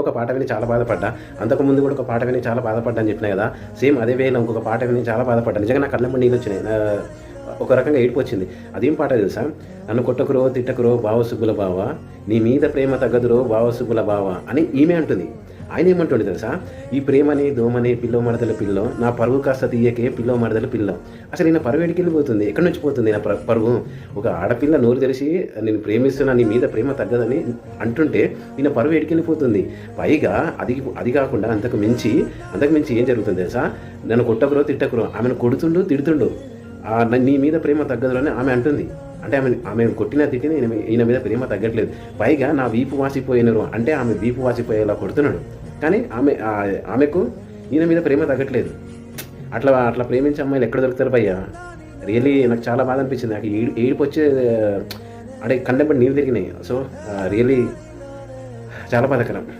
ఒక పాట విని చాలా బాధపడ్డా. అంతకుముందు కూడా ఒక పాట విని చాలా బాధపడ్డా అని చెప్పినా కదా. సేమ్ అదే వేలో ఇంకొక పాట విని చాలా బాధపడ్డా. నిజంగా నా కళ్ళ నీళ్ళు వచ్చినాయి. ఒక రకంగా ఏడుపు వచ్చింది అదేం పాట తెలుసా? నన్ను కొట్టకురో తిట్టకురో బావ బావ నీ మీద ప్రేమ తగ్గదురో బావ బావ అని ఈమె అంటుంది. ఆయన ఏమంటుండే తెలుసా? ఈ ప్రేమని దోమని పిల్లో మడదల పిల్లో నా పరువు కాస్త తీయకే పిల్లో మడదల పిల్ల. అసలు ఈయన పరువు ఎడికి వెళ్ళిపోతుంది ఎక్కడి నుంచి పోతుంది నా పరువు? ఒక ఆడపిల్ల నోరు తెలిసి నేను ప్రేమిస్తున్నా నీ మీద ప్రేమ తగ్గదని అంటుంటే ఈయన పరువు ఎడికి వెళ్ళిపోతుంది పైగా అది అది కాకుండా అంతకు మించి అంతకు మించి ఏం జరుగుతుంది తెలుసా? నన్ను కొట్టకురో తిట్టకురో ఆమెను కొడుతుండు తిడుతుండు. నీ మీద ప్రేమ తగ్గదులని ఆమె అంటుంది. అంటే ఆమె ఆమె కొట్టిన తిట్టిన ఈయన మీద ప్రేమ తగ్గట్లేదు. పైగా నా వీపు వాసిపోయినరు. అంటే ఆమె వీపు వాసిపోయేలా కొడుతున్నాడు. కానీ ఆమె ఆమెకు ఈయన మీద ప్రేమ తగ్గట్లేదు. అట్లా అట్లా ప్రేమించే అమ్మాయిలు ఎక్కడ దొరుకుతారు భయ్యా? రియల్లీ నాకు చాలా బాధ అనిపించింది. నాకు ఏడు ఏడుపు వచ్చే అంటే కండెంపటి నీళ్ళు తిరిగినాయి. సో రియల్లీ చాలా బాధాకరం.